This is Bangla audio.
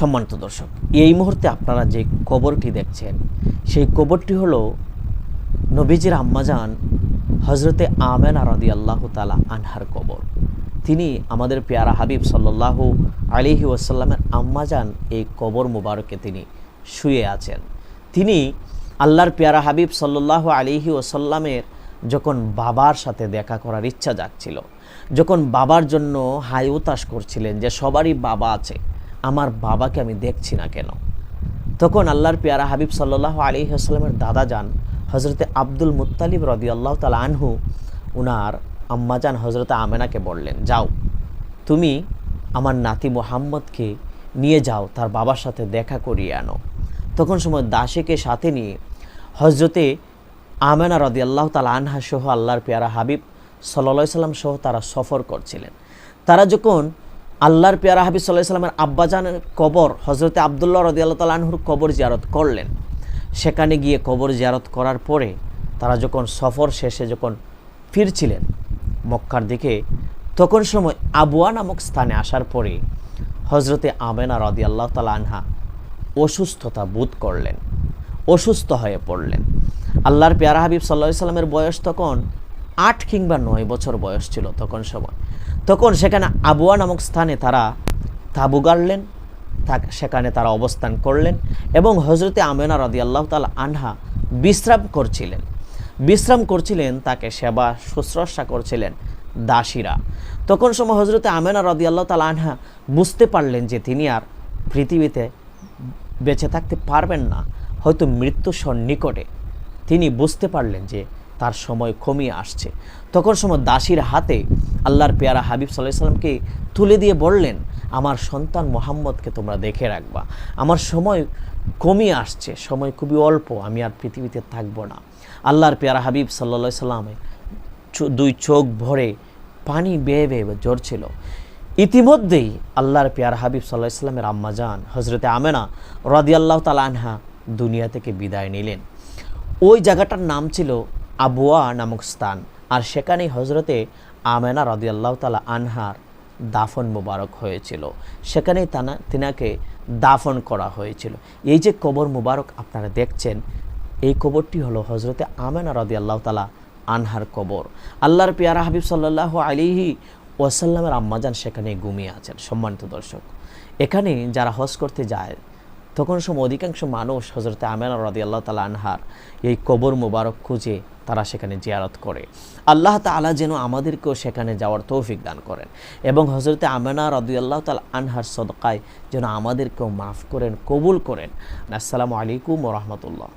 সম্মানিত দর্শক, এই মুহূর্তে আপনারা যে কবরটি দেখছেন, সেই কবরটি হলো নবীজির আম্মাজান হজরতে আমেন আরদি আল্লাহ তালা আনহার কবর। তিনি আমাদের পেয়ারা হাবিব সাল্লাল্লাহু আলিহি ওয়াসাল্লামের আম্মাজান এই কবর মুবারকে তিনি শুয়ে আছেন। তিনি আল্লাহর পেয়ারা হাবিব সাল্লাল্লাহু আলিহি ওসাল্লামের যখন বাবার সাথে দেখা করার ইচ্ছা জাগছিল, যখন বাবার জন্য হাই উতাস করছিলেন যে সবারই বাবা আছে আমার বাবাকে আমি দেখছি না কেন? তখন আল্লাহর পেয়ারা হাবিব সাল্লাহ আলী আসসালামের দাদা যান হজরতে আব্দুল মুত্তালিব রদি আল্লাহ তালা আনহু, উনার আম্মাজান হজরতে আমেনাকে বললেন, যাও, তুমি আমার নাতি মোহাম্মদকে নিয়ে যাও, তার বাবার সাথে দেখা করিয়ে আনো। তখন সময় দাসীকে সাথে নিয়ে হজরতে আমেনা রদি আল্লাহ তালা আনহা সহ আল্লাহর পেয়ারা হাবিব সাল্লা সাল্লাম সহ তারা সফর করছিলেন। তারা যখন আল্লাহর পেয়ারা হাবিব সাল্লাহ সাল্লামের আব্বাজানের কবর হজরতে আবদুল্লাহ রদি আল্লাহ তালাহুর কবর জিয়ারত করলেন। সেখানে গিয়ে কবর জিয়ারত করার পরে তারা যখন সফর শেষে যখন ফিরছিলেন মক্কার দিকে, তখন সময় আবুয়া নামক স্থানে আসার পরে হজরতে আমেনা রদি আল্লাহ তালা আনহা অসুস্থতা বোধ করলেন, অসুস্থ হয়ে পড়লেন। আল্লাহর পেয়ারা হাবিব সাল্লাহ সাল্লামের বয়স তখন আট কিংবা নয় বছর বয়স ছিল তখন সময়। তখন সেখানে আবুয়া নামক স্থানে তারা তাবু গাড়লেন সেখানে তারা অবস্থান করলেন এবং হজরতে আমেনা রদি আল্লাহ তালা আনহা বিশ্রাম করছিলেন। বিশ্রাম করছিলেন, তাকে সেবা শুশ্রূষা করছিলেন দাসীরা। তখন সময় হজরতে আমেনা রদি আল্লাহ তালা আনহা বুঝতে পারলেন যে তিনি আর পৃথিবীতে বেঁচে থাকতে পারবেন না, হয়তো মৃত্যু সন্নিকটে। তিনি বুঝতে পারলেন যে তার সময় কমিয়ে আসছে। তখন সময় দাসীর হাতে আল্লাহর পেয়ারা হাবিব সাল্লাহ সাল্লামকে তুলে দিয়ে বললেন, আমার সন্তান মোহাম্মদকে তোমরা দেখে রাখবা। আমার সময় কমিয়ে আসছে, সময় খুবই অল্প, আমি আর পৃথিবীতে থাকব না। আল্লাহর পেয়ারা হাবিব সাল্লা সাল্লামে দুই চোখ ভরে পানি বেয়ে বেয়ে জ্বরছিল ইতিমধ্যেই আল্লাহর পেয়ার হাবিব সাল্লাহ ইসলামের আম্মাজান হজরতে আমেনা রদিয়াল্লাহ তালা আনহা দুনিয়া থেকে বিদায় নিলেন। ওই জায়গাটার নাম ছিল আবুয়া নামক স্থান। আর সেখানেই হজরতে আমেনা রদিয়াল্লাহ তালা আনহার দাফন মুবারক হয়েছিল। সেখানেই তানা, তিনাকে দাফন করা হয়েছিল। এই যে কবর মুবারক আপনারা দেখছেন, এই কবরটি হলো হজরতে আমেনা রদি আল্লাহ তালা আনহার কবর। আল্লাহর পিয়ারা হাবিব সাল্লাহ আলিহি ওয়াসাল্লামের আম্মাজান সেখানে ঘুমিয়ে আছেন। সম্মানিত দর্শক, এখানে যারা হজ করতে যায় তখন সময় অধিকাংশ মানুষ হজরতে আমেনা রদি আল্লাহ তালা আনহার এই কবর মুবারক খুঁজে তারা সেখানে জিয়ারত করে। আল্লাহ তালা যেন আমাদেরকেও সেখানে যাওয়ার তৌফিক দান করেন এবং হজরতে আমেনা রদি আল্লাহ তালা আনহার সদকায় যেন আমাদেরকেও মাফ করেন, কবুল করেন। আসসালামু আলাইকুম রহমতুল্লাহ।